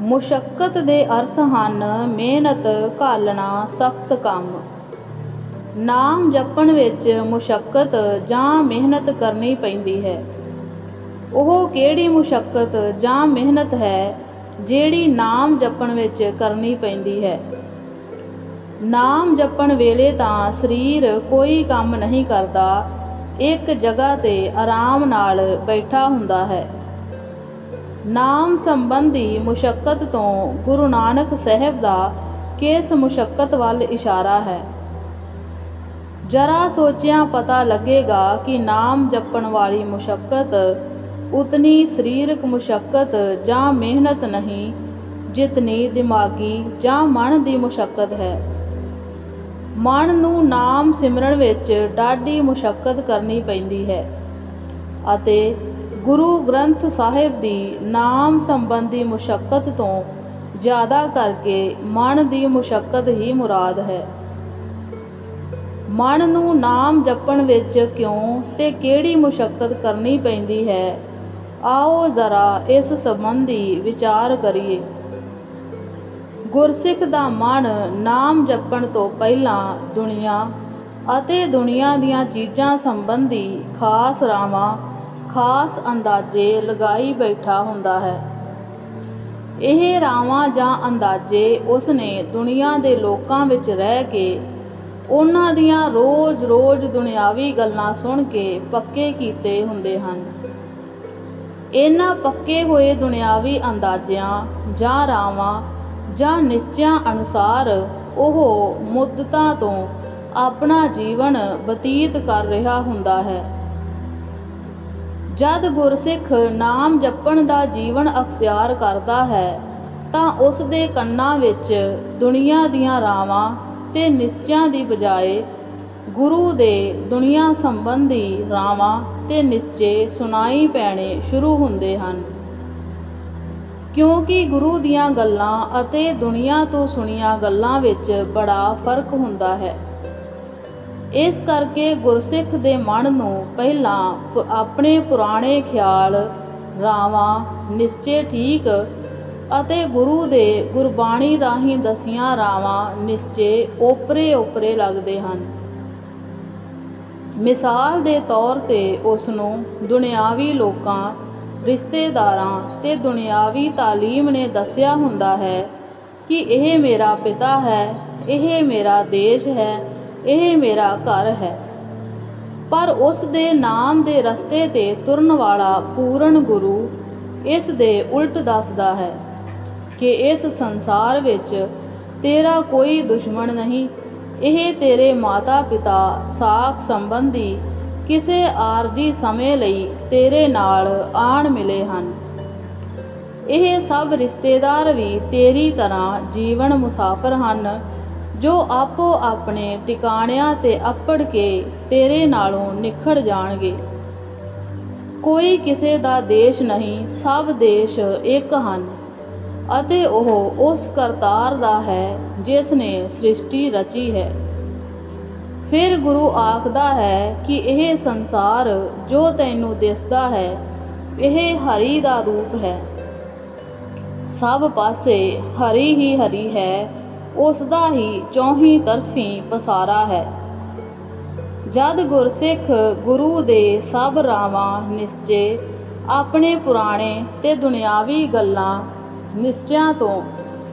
ਮੁਸ਼ੱਕਤ ਦੇ ਅਰਥ ਹਨ ਮਿਹਨਤ, ਘਾਲਣਾ, ਸਖਤ ਕੰਮ। ਨਾਮ ਜਪਣ ਵਿੱਚ ਮੁਸ਼ੱਕਤ ਜਾਂ ਮਿਹਨਤ ਕਰਨੀ ਪੈਂਦੀ ਹੈ। ਉਹ ਕਿਹੜੀ ਮੁਸ਼ੱਕਤ ਜਾਂ ਮਿਹਨਤ ਹੈ ਜਿਹੜੀ ਨਾਮ ਜਪਣ ਵਿੱਚ ਕਰਨੀ ਪੈਂਦੀ ਹੈ? ਨਾਮ ਜਪਣ ਵੇਲੇ ਤਾਂ ਸਰੀਰ ਕੋਈ ਕੰਮ ਨਹੀਂ ਕਰਦਾ, ਇੱਕ ਜਗ੍ਹਾ ਤੇ ਆਰਾਮ ਨਾਲ ਬੈਠਾ ਹੁੰਦਾ ਹੈ। ਨਾਮ ਸੰਬੰਧੀ ਮੁਸ਼ੱਕਤ ਤੋਂ ਗੁਰੂ ਨਾਨਕ ਸਾਹਿਬ ਦਾ ਕਿਸ ਮੁਸ਼ੱਕਤ ਵੱਲ ਇਸ਼ਾਰਾ ਹੈ। ਜਰਾ ਸੋਚਿਆ ਪਤਾ ਲੱਗੇਗਾ ਕਿ ਨਾਮ ਜਪਣ ਵਾਲੀ ਮੁਸ਼ੱਕਤ ਉਤਨੀ ਸਰੀਰਕ ਮੁਸ਼ੱਕਤ ਜਾਂ ਮਿਹਨਤ ਨਹੀਂ, ਜਿਤਨੀ ਦਿਮਾਗੀ ਜਾਂ ਮਨ ਦੀ ਮੁਸ਼ੱਕਤ ਹੈ। ਮਨ ਨੂੰ ਨਾਮ ਸਿਮਰਨ ਵਿੱਚ ਡਾਢੀ ਮੁਸ਼ੱਕਤ ਕਰਨੀ ਪੈਂਦੀ ਹੈ ਅਤੇ ਗੁਰੂ ਗ੍ਰੰਥ ਸਾਹਿਬ ਦੀ ਨਾਮ ਸੰਬੰਧੀ ਮੁਸ਼ੱਕਤ ਤੋਂ ਜ਼ਿਆਦਾ ਕਰਕੇ ਮਨ ਦੀ ਮੁਸ਼ੱਕਤ ਹੀ ਮੁਰਾਦ ਹੈ। ਮਨ ਨੂੰ ਨਾਮ ਜਪਣ ਵਿੱਚ ਕਿਉਂ ਤੇ ਕਿਹੜੀ ਮੁਸ਼ੱਕਤ ਕਰਨੀ ਪੈਂਦੀ ਹੈ, ਆਓ ਜ਼ਰਾ ਇਸ ਸੰਬੰਧੀ ਵਿਚਾਰ ਕਰੀਏ। ਗੁਰਸਿੱਖ ਦਾ ਮਨ ਨਾਮ ਜਪਣ ਤੋਂ ਪਹਿਲਾਂ ਦੁਨੀਆ ਅਤੇ ਦੁਨੀਆ ਦੀਆਂ ਚੀਜ਼ਾਂ ਸੰਬੰਧੀ ਖਾਸ ਰਾਵਾਂ ਖਾਸ ਅੰਦਾਜ਼ੇ ਲਗਾਈ ਬੈਠਾ ਹੁੰਦਾ ਹੈ। ਇਹ ਰਾਵਾਂ ਜਾਂ ਅੰਦਾਜ਼ੇ ਉਸਨੇ ਦੁਨੀਆ ਦੇ ਲੋਕਾਂ ਵਿੱਚ ਰਹਿ ਕੇ ਉਹਨਾਂ ਦੀਆਂ ਰੋਜ਼-ਰੋਜ਼ ਦੁਨਿਆਵੀ ਗੱਲਾਂ ਸੁਣ ਕੇ ਪੱਕੇ ਕੀਤੇ ਹੁੰਦੇ ਹਨ। ਇਹਨਾਂ ਪੱਕੇ ਹੋਏ ਦੁਨਿਆਵੀ ਅੰਦਾਜ਼ਿਆਂ ਜਾਂ ਰਾਵਾਂ ਜਾਂ ਨਿਸ਼ਚਿਆਂ ਅਨੁਸਾਰ ਉਹ ਮੁੱਦਤਾਂ ਤੋਂ ਆਪਣਾ ਜੀਵਨ ਬਤੀਤ ਕਰ ਰਿਹਾ ਹੁੰਦਾ ਹੈ। ਜਦ ਗੁਰਸਿੱਖ ਨਾਮ ਜਪਣ ਦਾ ਜੀਵਨ ਅਖਤਿਆਰ ਕਰਦਾ ਹੈ, ਤਾਂ ਉਸ ਦੇ ਕੰਨਾਂ ਵਿੱਚ ਦੁਨੀਆ ਦੀਆਂ ਰਾਵਾਂ ਤੇ ਨਿਸ਼ਚਿਆਂ ਦੀ ਬਜਾਏ ਗੁਰੂ ਦੇ ਦੁਨੀਆ ਸੰਬੰਧੀ ਰਾਵਾਂ ਤੇ ਨਿਸ਼ਚੇ ਸੁਣਾਈ ਪੈਣੇ ਸ਼ੁਰੂ ਹੁੰਦੇ ਹਨ। ਕਿਉਂਕਿ ਗੁਰੂ ਦੀਆਂ ਗੱਲਾਂ ਅਤੇ ਦੁਨੀਆ ਤੋਂ ਸੁਣੀਆਂ ਗੱਲਾਂ ਵਿੱਚ ਬੜਾ ਫ਼ਰਕ ਹੁੰਦਾ ਹੈ। ਇਸ ਕਰਕੇ ਗੁਰਸਿੱਖ ਦੇ ਮਨ ਨੂੰ ਪਹਿਲਾਂ ਆਪਣੇ ਪੁਰਾਣੇ ਖਿਆਲ, ਰਾਵਾਂ ਨਿਸ਼ਚੇ ਠੀਕ ਅਤੇ ਗੁਰੂ ਦੇ ਗੁਰਬਾਣੀ ਰਾਹੀਂ ਦਸੀਆਂ ਰਾਵਾਂ ਨਿਸ਼ਚੇ ਓਪਰੇ ਓਪਰੇ ਲੱਗਦੇ ਹਨ। ਮਿਸਾਲ ਦੇ ਤੌਰ ਤੇ ਉਸ ਨੂੰ ਦੁਨਿਆਵੀ ਲੋਕਾਂ, ਰਿਸ਼ਤੇਦਾਰਾਂ ਤੇ ਦੁਨਿਆਵੀ ਤਾਲੀਮ ਨੇ ਦੱਸਿਆ ਹੁੰਦਾ ਹੈ ਕਿ ਇਹ ਮੇਰਾ ਪਿਤਾ ਹੈ, ਇਹ ਮੇਰਾ ਦੇਸ਼ ਹੈ ਇਹ ਮੇਰਾ ਘਰ ਹੈ। ਪਰ ਉਸ ਦੇ ਨਾਮ ਦੇ ਰਸਤੇ ਤੇ ਤੁਰਨ ਵਾਲਾ ਪੂਰਨ ਗੁਰੂ ਇਸ ਦੇ ਉਲਟ ਦੱਸਦਾ ਹੈ ਕਿ ਇਸ ਸੰਸਾਰ ਵਿੱਚ ਤੇਰਾ ਕੋਈ ਦੁਸ਼ਮਣ ਨਹੀਂ। ਇਹ ਤੇਰੇ ਮਾਤਾ ਪਿਤਾ ਸਾਖ ਸੰਬੰਧੀ ਕਿਸੇ ਆਰਜੀ ਸਮੇਂ ਲਈ ਤੇਰੇ ਨਾਲ ਆਣ ਮਿਲੇ ਹਨ। ਇਹ ਸਭ ਰਿਸ਼ਤੇਦਾਰ ਵੀ ਤੇਰੀ ਤਰ੍ਹਾਂ ਜੀਵਨ ਮੁਸਾਫਰ ਹਨ। ਜੋ ਆਪੋ ਆਪਣੇ ਟਿਕਾਣਿਆਂ ਤੇ ਅੱਪੜ ਕੇ ਤੇਰੇ ਨਾਲੋਂ ਨਿਖੜ ਜਾਣਗੇ। ਕੋਈ ਕਿਸੇ ਦਾ ਦੇਸ਼ ਨਹੀਂ, ਸਭ ਦੇਸ਼ ਇੱਕ ਹਨ। ਅਤੇ ਉਹ ਉਸ ਕਰਤਾਰ ਦਾ ਹੈ ਜਿਸ ਨੇ ਸ੍ਰਿਸ਼ਟੀ ਰਚੀ ਹੈ। ਫਿਰ ਗੁਰੂ ਆਖਦਾ ਹੈ ਕਿ ਇਹ ਸੰਸਾਰ ਜੋ ਤੈਨੂੰ ਦਿਸਦਾ ਹੈ, ਇਹ ਹਰੀ ਦਾ ਰੂਪ ਹੈ। ਸਭ ਪਾਸੇ ਹਰੀ ਹੀ ਹਰੀ ਹੈ ਉਸ ਦਾ ਹੀ ਚੌਹੀਂ ਤਰਫੀ ਪਸਾਰਾ ਹੈ। ਜਦ ਗੁਰਸਿੱਖ ਗੁਰੂ ਦੇ ਸਭ ਰਾਵਾਂ ਨਿਸ਼ਚੇ ਆਪਣੇ ਪੁਰਾਣੇ ਤੇ ਦੁਨਿਆਵੀ ਗੱਲਾਂ ਨਿਸ਼ਚਿਆਂ ਤੋਂ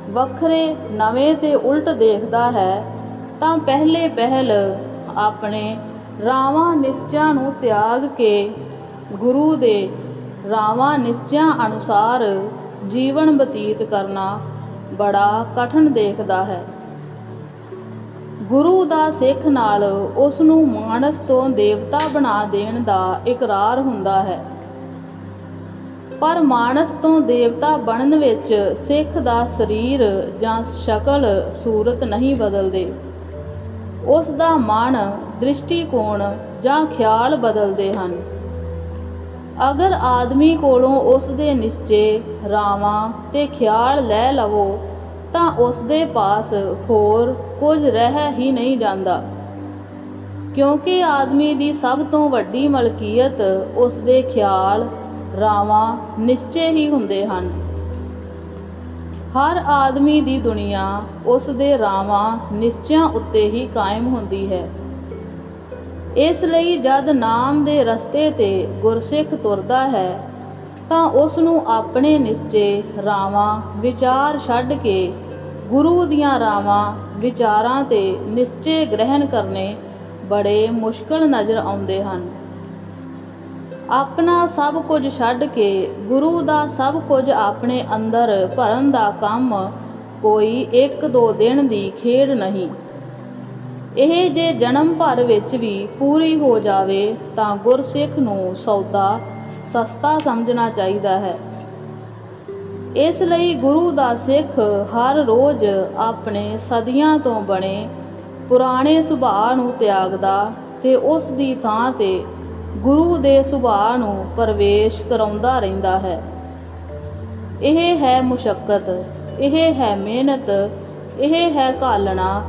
ਵੱਖਰੇ ਨਵੇਂ ਤੇ ਉਲਟ ਦੇਖਦਾ ਹੈ, ਤਾਂ ਪਹਿਲੇ ਪਹਿਲ ਆਪਣੇ ਰਾਵਾਂ ਨਿਸ਼ਚਿਆਂ ਨੂੰ ਤਿਆਗ ਕੇ ਗੁਰੂ ਦੇ ਰਾਵਾਂ ਨਿਸ਼ਚਿਆਂ ਅਨੁਸਾਰ ਜੀਵਨ ਬਤੀਤ ਕਰਨਾ ਬੜਾ ਕਠਿਨ ਦੇਖਦਾ ਹੈ। ਗੁਰੂ ਦਾ ਸਿੱਖ ਨਾਲ ਉਸ ਨੂੰ ਮਾਨਸ ਤੋਂ ਦੇਵਤਾ ਬਣਾ ਦੇਣ ਦਾ ਇਕਰਾਰ ਹੁੰਦਾ ਹੈ। ਪਰ ਮਾਨਸ ਤੋਂ ਦੇਵਤਾ ਬਣਨ ਵਿੱਚ ਸਿੱਖ ਦਾ ਸਰੀਰ ਜਾਂ ਸ਼ਕਲ ਸੂਰਤ ਨਹੀਂ ਬਦਲਦੇ। ਉਸ ਦਾ ਮਨ ਦ੍ਰਿਸ਼ਟੀਕੋਣ ਜਾਂ ਖਿਆਲ ਬਦਲਦੇ ਹਨ। ਅਗਰ ਆਦਮੀ ਕੋਲੋਂ ਉਸ ਦੇ ਨਿਸ਼ਚੇ, ਰਾਵਾਂ ਤੇ ਖਿਆਲ ਲੈ ਲਵੋ, ਤਾਂ ਉਸ ਦੇ ਪਾਸ ਹੋਰ ਕੁਝ ਰਹਿ ਹੀ ਨਹੀਂ ਜਾਂਦਾ। ਕਿਉਂਕਿ ਆਦਮੀ ਦੀ ਸਭ ਤੋਂ ਵੱਡੀ ਮਲਕੀਅਤ ਉਸ ਦੇ ਖਿਆਲ, ਰਾਵਾਂ, ਨਿਸ਼ਚੇ ਹੀ ਹੁੰਦੇ ਹਨ। ਹਰ ਆਦਮੀ ਦੀ ਦੁਨੀਆ ਉਸ ਦੇ ਰਾਵਾਂ, ਨਿਸ਼ਚਿਆਂ ਉੱਤੇ ਹੀ ਕਾਇਮ ਹੁੰਦੀ ਹੈ। ਇਸ ਲਈ ਜਦ ਨਾਮ ਦੇ ਰਸਤੇ ਤੇ ਗੁਰਸਿੱਖ ਤੁਰਦਾ ਹੈ, ਤਾਂ ਉਸ ਨੂੰ ਆਪਣੇ ਨਿਸ਼ਚੇ ਰਾਵਾਂ ਵਿਚਾਰ ਛੱਡ ਕੇ ਗੁਰੂ ਦੀਆਂ ਰਾਵਾਂ ਵਿਚਾਰਾਂ ਤੇ ਨਿਸ਼ਚੇ ਗ੍ਰਹਿਣ ਕਰਨੇ ਬੜੇ ਮੁਸ਼ਕਲ ਨਜ਼ਰ ਆਉਂਦੇ ਹਨ। ਆਪਣਾ ਸਭ ਕੁਝ ਛੱਡ ਕੇ ਗੁਰੂ ਦਾ ਸਭ ਕੁਝ ਆਪਣੇ ਅੰਦਰ ਭਰਨ ਦਾ ਕੰਮ ਕੋਈ ਇੱਕ ਦੋ ਦਿਨ ਦੀ ਖੇਡ ਨਹੀਂ। ਇਹ ਜੇ ਜਨਮ ਭਰ ਵਿੱਚ ਵੀ ਪੂਰੀ ਹੋ ਜਾਵੇ ਤਾਂ ਗੁਰਸਿੱਖ ਨੂੰ ਸੌਦਾ ਸਸਤਾ ਸਮਝਣਾ ਚਾਹੀਦਾ ਹੈ। ਇਸ ਲਈ ਗੁਰੂ ਦਾ ਸਿੱਖ ਹਰ ਰੋਜ਼ ਆਪਣੇ ਸਦੀਆਂ ਤੋਂ ਬਣੇ ਪੁਰਾਣੇ ਸੁਭਾਅ ਨੂੰ ਤਿਆਗਦਾ ਤੇ ਉਸ ਦੀ ਥਾਂ ਤੇ ਗੁਰੂ ਦੇ ਸੁਭਾਅ ਨੂੰ ਪ੍ਰਵੇਸ਼ ਕਰਾਉਂਦਾ ਰਹਿੰਦਾ ਹੈ। ਇਹ ਹੈ ਮੁਸ਼ਕਲ ਇਹ ਹੈ ਮਿਹਨਤ, ਇਹ ਹੈ ਘਾਲਣਾ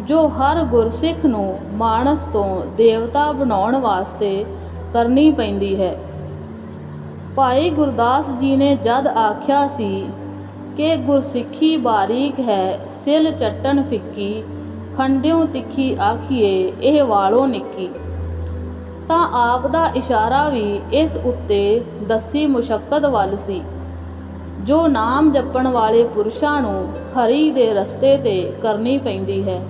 ਜੋ ਹਰ ਗੁਰਸਿੱਖ ਨੂੰ ਮਾਨਸ ਤੋਂ ਦੇਵਤਾ ਬਣਾਉਣ ਵਾਸਤੇ ਕਰਨੀ ਪੈਂਦੀ ਹੈ। ਭਾਈ ਗੁਰਦਾਸ ਜੀ ਨੇ ਜਦ ਆਖਿਆ ਸੀ ਕਿ ਗੁਰਸਿੱਖੀ ਬਾਰੀਕ ਹੈ, ਸਿਲ ਚੱਟਣ ਫਿੱਕੀ ਖੰਡਿਓ ਤਿੱਖੀ ਆਖੀਏ, ਇਹ ਵਾਲੋ ਨਿੱਕੀ। ਤਾਂ ਆਪ ਦਾ ਇਸ਼ਾਰਾ ਵੀ ਇਸ ਉੱਤੇ ਦੱਸੀ ਮੁਸ਼ਕਲ ਵੱਲ ਸੀ। ਜੋ ਨਾਮ ਜਪਣ ਵਾਲੇ ਪੁਰਸ਼ਾਂ ਨੂੰ ਹਰੀ ਦੇ ਰਸਤੇ ਤੇ ਕਰਨੀ ਪੈਂਦੀ ਹੈ।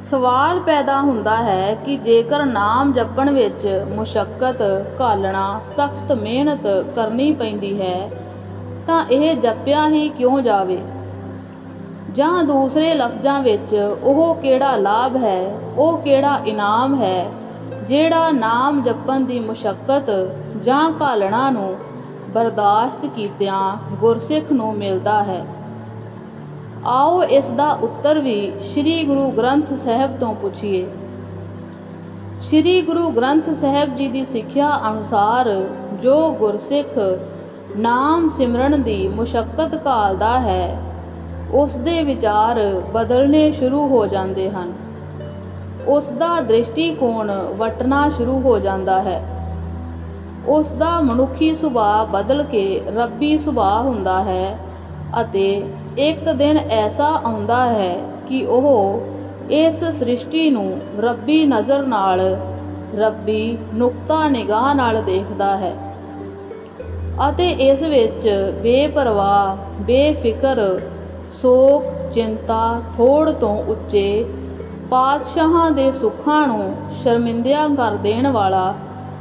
ਸਵਾਲ ਪੈਦਾ ਹੁੰਦਾ ਹੈ ਕਿ ਜੇਕਰ ਨਾਮ ਜਪਣ ਵਿੱਚ ਮੁਸ਼ਕਲ ਘਾਲਣਾ, ਸਖਤ ਮਿਹਨਤ ਕਰਨੀ ਪੈਂਦੀ ਹੈ, ਤਾਂ ਇਹ ਜਪਿਆ ਹੀ ਕਿਉਂ ਜਾਵੇ? ਜਾਂ ਦੂਸਰੇ ਲਫ਼ਜ਼ਾਂ ਵਿੱਚ, ਉਹ ਕਿਹੜਾ ਲਾਭ ਹੈ, ਉਹ ਕਿਹੜਾ ਇਨਾਮ ਹੈ, ਜਿਹੜਾ ਨਾਮ ਜਪਣ ਦੀ ਮੁਸ਼ਕਲ ਜਾਂ ਘਾਲਣਾ ਨੂੰ ਬਰਦਾਸ਼ਤ ਕੀਤਿਆਂ ਗੁਰਸਿੱਖ ਨੂੰ ਮਿਲਦਾ ਹੈ? ਆਓ ਇਸ ਦਾ ਉੱਤਰ ਵੀ ਸ੍ਰੀ ਗੁਰੂ ਗ੍ਰੰਥ ਸਾਹਿਬ ਤੋਂ ਪੁੱਛੀਏ। ਸ੍ਰੀ ਗੁਰੂ ਗ੍ਰੰਥ ਸਾਹਿਬ ਜੀ ਦੀ ਸਿੱਖਿਆ ਅਨੁਸਾਰ ਜੋ ਗੁਰਸਿੱਖ ਨਾਮ ਸਿਮਰਨ ਦੀ ਮੁਸ਼ਕਲ ਘਾਲਦਾ ਹੈ, ਉਸ ਦੇ ਵਿਚਾਰ ਬਦਲਣੇ ਸ਼ੁਰੂ ਹੋ ਜਾਂਦੇ ਹਨ। ਉਸ ਦਾ ਦ੍ਰਿਸ਼ਟੀਕੋਣ ਵਟਣਾ ਸ਼ੁਰੂ ਹੋ ਜਾਂਦਾ ਹੈ। ਉਸ ਦਾ ਮਨੁੱਖੀ ਸੁਭਾਅ ਬਦਲ ਕੇ ਰੱਬੀ ਸੁਭਾਅ ਹੁੰਦਾ ਹੈ ਅਤੇ ਇੱਕ ਦਿਨ ਐਸਾ ਆਉਂਦਾ ਹੈ ਕਿ ਉਹ ਇਸ ਸ੍ਰਿਸ਼ਟੀ ਨੂੰ ਰੱਬੀ ਨਜ਼ਰ ਨਾਲ, ਰੱਬੀ ਨੁਕਤਾ ਨਿਗਾਹ ਨਾਲ ਦੇਖਦਾ ਹੈ ਅਤੇ ਇਸ ਵਿੱਚ ਬੇਪਰਵਾਹ, ਬੇਫਿਕਰ, ਸੋਖ, ਚਿੰਤਾ, ਥੋੜ ਤੋਂ ਉੱਚੇ ਪਾਤਸ਼ਾਹਾਂ ਦੇ ਸੁੱਖਾਂ ਨੂੰ ਸ਼ਰਮਿੰਦਿਆਂ ਕਰ ਦੇਣ ਵਾਲਾ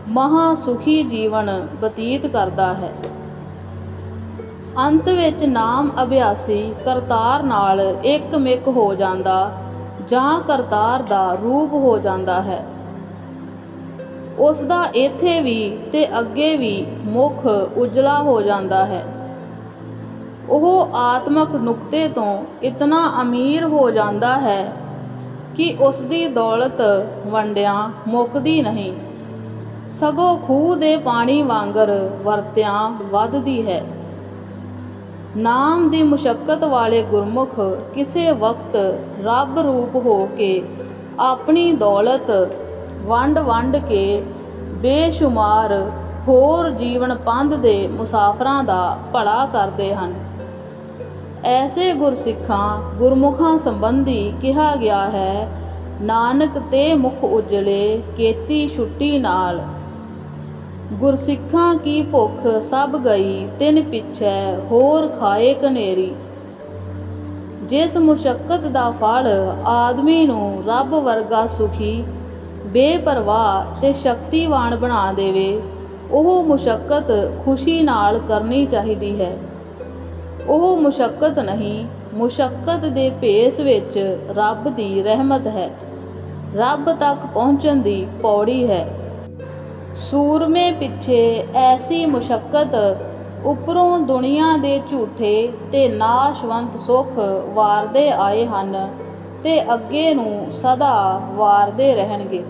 ਮਹਾ ਸੁਖੀ ਜੀਵਨ ਬਤੀਤ ਕਰਦਾ ਹੈ। ਅੰਤ ਵਿੱਚ ਨਾਮ ਅਭਿਆਸੀ ਕਰਤਾਰ ਨਾਲ ਇੱਕ ਇੱਕਮਿਕ ਹੋ ਜਾਂਦਾ ਜਾਂ ਕਰਤਾਰ ਦਾ ਰੂਪ ਹੋ ਜਾਂਦਾ ਹੈ। ਉਸ ਦਾ ਇੱਥੇ ਵੀ ਤੇ ਅੱਗੇ ਵੀ ਮੁਖ ਉਜਲਾ ਹੋ ਜਾਂਦਾ ਹੈ। ਉਹ ਆਤਮਕ ਨੁਕਤੇ ਤੋਂ ਇਤਨਾ ਅਮੀਰ ਹੋ ਜਾਂਦਾ ਹੈ ਕਿ ਉਸ ਦੀ ਦੌਲਤ ਵੰਡਿਆਂ ਮੁੱਕਦੀ ਨਹੀਂ। ਸਗੋਂ ਖੂਹ ਦੇ ਪਾਣੀ ਵਾਂਗਰ ਵਰਤਿਆਂ ਵੱਧਦੀ ਹੈ। ਨਾਮ ਦੀ ਮੁਸ਼ਕਲ ਵਾਲੇ ਗੁਰਮੁਖ ਕਿਸੇ ਵਕਤ ਰੱਬ ਰੂਪ ਹੋ ਕੇ ਆਪਣੀ ਦੌਲਤ ਵੰਡ ਵੰਡ ਕੇ ਬੇਸ਼ੁਮਾਰ ਹੋਰ ਜੀਵਨ ਪੰਧ ਦੇ ਮੁਸਾਫਰਾਂ ਦਾ ਭਲਾ ਕਰਦੇ ਹਨ। ਐਸੇ ਗੁਰਸਿੱਖਾਂ ਗੁਰਮੁਖਾਂ ਸੰਬੰਧੀ ਕਿਹਾ ਗਿਆ ਹੈ, ਨਾਨਕ ਤੇ ਮੁਖ ਉਜਲੇ, ਕੇਤੀ ਛੁੱਟੀ ਨਾਲ ਗੁਰਸਿੱਖਾਂ ਕੀ ਭੁੱਖ ਸਭ ਗਈ, ਤਿੰਨ ਪਿੱਛੇ ਹੋਰ ਖਾਏ ਕਨੇਰੀ। ਜਿਸ ਮੁਸ਼ਕਲ ਦਾ ਫਲ ਆਦਮੀ ਨੂੰ ਰੱਬ ਵਰਗਾ ਸੁਖੀ, ਬੇਪਰਵਾਹ ਤੇ ਸ਼ਕਤੀਵਾਨ ਬਣਾ ਦੇਵੇ, ਉਹ ਮੁਸ਼ਕਲ ਖੁਸ਼ੀ ਨਾਲ ਕਰਨੀ ਚਾਹੀਦੀ ਹੈ। ਉਹ ਮੁਸ਼ਕਲ ਨਹੀਂ ਮੁਸ਼ਕਲ ਦੇ ਭੇਸ ਵਿੱਚ ਰੱਬ ਦੀ ਰਹਿਮਤ ਹੈ। ਰੱਬ ਤੱਕ ਪਹੁੰਚਣ ਦੀ ਪੌੜੀ ਹੈ। ਸੂਰਮੇ ਪਿੱਛੇ ਐਸੀ ਮੁਸ਼ਕਲ ਉੱਪਰੋਂ ਦੁਨੀਆ ਦੇ ਝੂਠੇ ਤੇ ਨਾਸ਼ਵੰਤ ਸੁੱਖ ਵਾਰਦੇ ਆਏ ਹਨ ਤੇ ਅੱਗੇ ਨੂੰ ਸਦਾ ਵਾਰਦੇ ਰਹਿਣਗੇ।